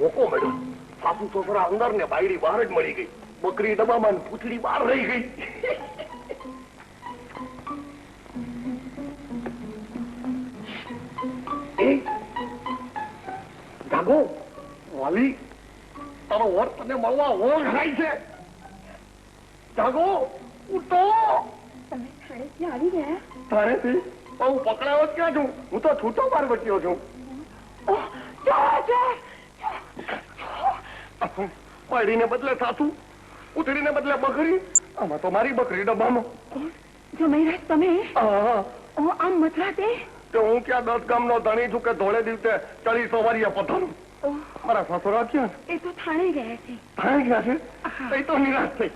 મોકો મળ્યો. સાપુ સસરા અંદર ને બાયડી બહાર જ મળી ગઈ. બકરી ડબ્બામાં પૂછડી બહાર રહી ગઈ. જાગો. વાલી તારો તને મળવા ઓળ ખાય છે. જાગો ઉઠો. તમે થાળે ક્યાં આવી ગયા? તારેથી હું પકડાયો જ ક્યાં છું? હું તો છૂટો પાર બચ્યો છું. પાડીને બદલે સાસુ ઉતરીને બદલે બકરી આમાં તો મારી બકરી ડબ્બામાં. કોણ? તમે? આમ મથરા તો કે હું ક્યાં દસ ગામનો ધણી છું કે ધોળે દિવસે ચડી સવારીએ પથારું? મારા સસરા ક્યાં એ તો થાણે ગયા છે. થાણે ગયા છે? એ તો નિરાશ થઈ.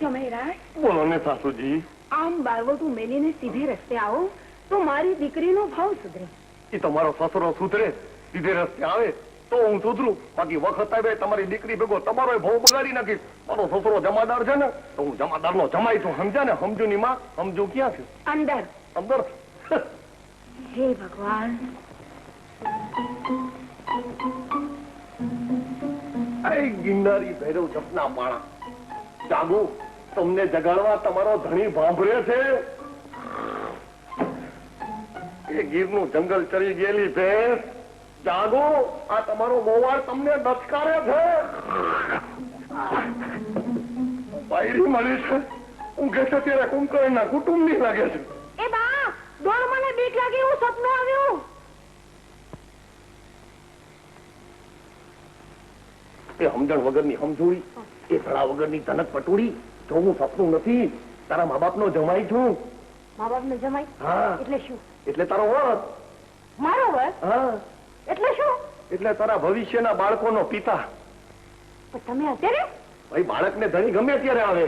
જમાઈરાજ બોલો ને સાસુજી. આમ બારવટું મેલીને સીધે રસ્તે આવો તો મારી દીકરીનો ભાવ સુધરે. એ તમારો સસરો સુધરે સીધે રસ્તે આવે તો હું સુધરું. બાકી વખત આવે તમારી દીકરી ભેગો તમારો ભાવ બગાડી નાખીશ. મારો સસરો જમાદાર છે ને તો હું જમાદાર નો જમાઈ છું. સમજ્યા ને? સમજુ ની માં? સમજુ ક્યાં છે? અંદર. અંદર? હે ભગવાન. એ ગિરનારી ભૈરવ જપના માળા. જાગો. તમને જગાડવા તમારો ધણી ભાંભરે છે. એ ગીરનું જંગલ ચરી ગયેલી ભેંસ. જાગો આ તમારો મોવાળ તમને દચકારે છે. બાયડી મળી છે. ઊંઘે છે ત્યારે કુંકરણના કુટુંબની લાગે છે. એ બા દોડ મને બીક લાગી એવું સપનું આવ્યું. એ સમજણ વગરની સમજૂરી એ ધડા વગરની ધનક પટોડી જો હું સપનું નથી. તારા મા બાપ નો જમાઈ છું. મા બાપ નો જમાઈ? હા. એટલે શું? એટલે તારો વર. મારો વર? હા. એટલે શું? એટલે તારા ભવિષ્યના બાળકોનો પિતા. પણ તમે અત્યારે? ભાઈ બાળકને ધણી ગમે ત્યારે આવે.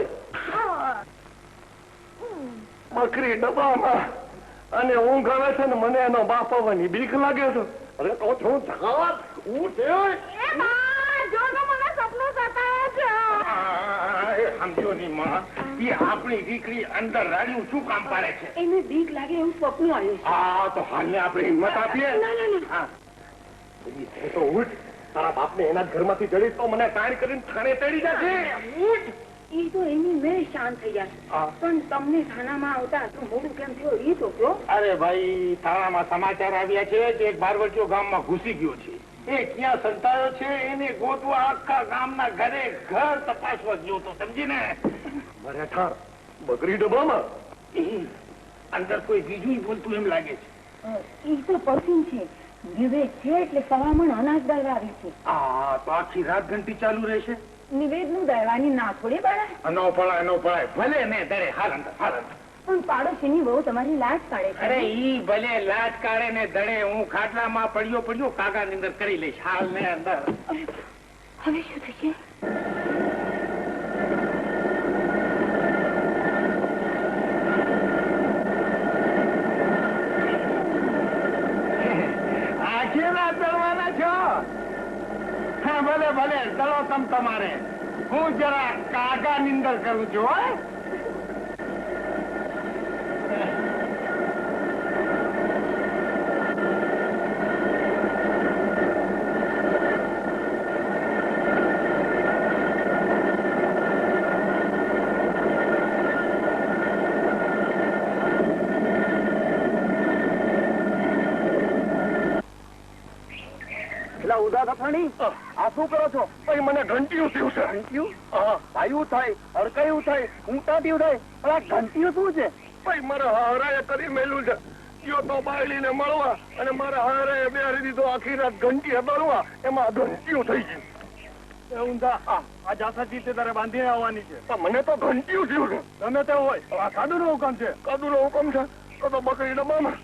બકરી ડબ્બામાં અને ઊંઘ આવે છે ને મને એનો બાપ આવવાની બીક લાગે છે. અરે તો છું જગાવત હું છે. સમજો ની માં. એ આપણી દીકરી અંદર રાડ્યું શું કામ પાડે છે? એને બીક લાગે એવું સ્વપ્ન આવ્યું હા તો હાલને આપણે હિંમત આપીએ. ના ના ના. તો ઉઠ તારા બાપને એના ઘરમાંથી જડી તો મને તાણ કરીને થાણે તેડી જશે ઉઠ. ઈ તો એની મેં શાંત થઈ જશે. પણ તમને થાનામાં આવતા તો મોડું કેમ થયો? ઈ તો કહો. અરે ભાઈ થાણામાં સમાચાર આવ્યા છે કે એક બારવટીયો ગામમાં ઘૂસી ગયો છે. એ ક્યાં સંતાયો છે? એને ગોતવા આખા ગામના ઘરે ઘર તપાસવા ગયો તો સમજી ને? મરે ઠાર બકરી ડબ્બામાં અંદર કોઈ બીજું બોલતું એમ લાગે છે. ઈ તો પસીન છે. વિવેક છે એટલે સવામણ અનાજ દળવા આવી છે. આ તો આખી રાત ઘંટી ચાલુ રહેશે. નિવેદનું દળવાની ના થોડી પડાય નો પડાય નો પડાય. ભલે ને દરે હાલ અંદર હાલ અંદર. પણ પાડોશીની બહુ તમારી લાજ કાઢે અરે ઈ ભલે લાજ કાઢે ને દડે હું ખાટલામાં પડ્યો પડ્યો કાગા ની અંદર કરી લઈશ. હાલ ને અંદર. હવે શું થશે આજે ના ચડવાના છો હા ભલે ચલો તમ તમારે. હું જરા કાગા નિંદર કરું છું હો. એટલે ઉધા કથાણી આ શું કરો છો? ભાઈ મને ઘંટીયું થયું છે. ઘંટીયું? હા. ભાઈયું થાય હડકાયું થાય ઊંટાટીયું થાય પણ આ ઘંટીયું શું છે? ભાઈ મારે હારાએ કરી મેલું છે. ગયો તો બાયડીને મળવા અને મારા હારાએ બેહારી દીધો આખી રાત ઘંટી હબાડવા. એમાં ઘંટીયું થઈ ગયું. ઊંધા આ જાસાજી તે તારે બાંધીને આવવાની છે. મને તો ઘંટીયું થયું છે. ગમે તે હોય. આ હુકમ છે. કાદુનો હુકમ છે. તો તો બકરી ડબ્બામાં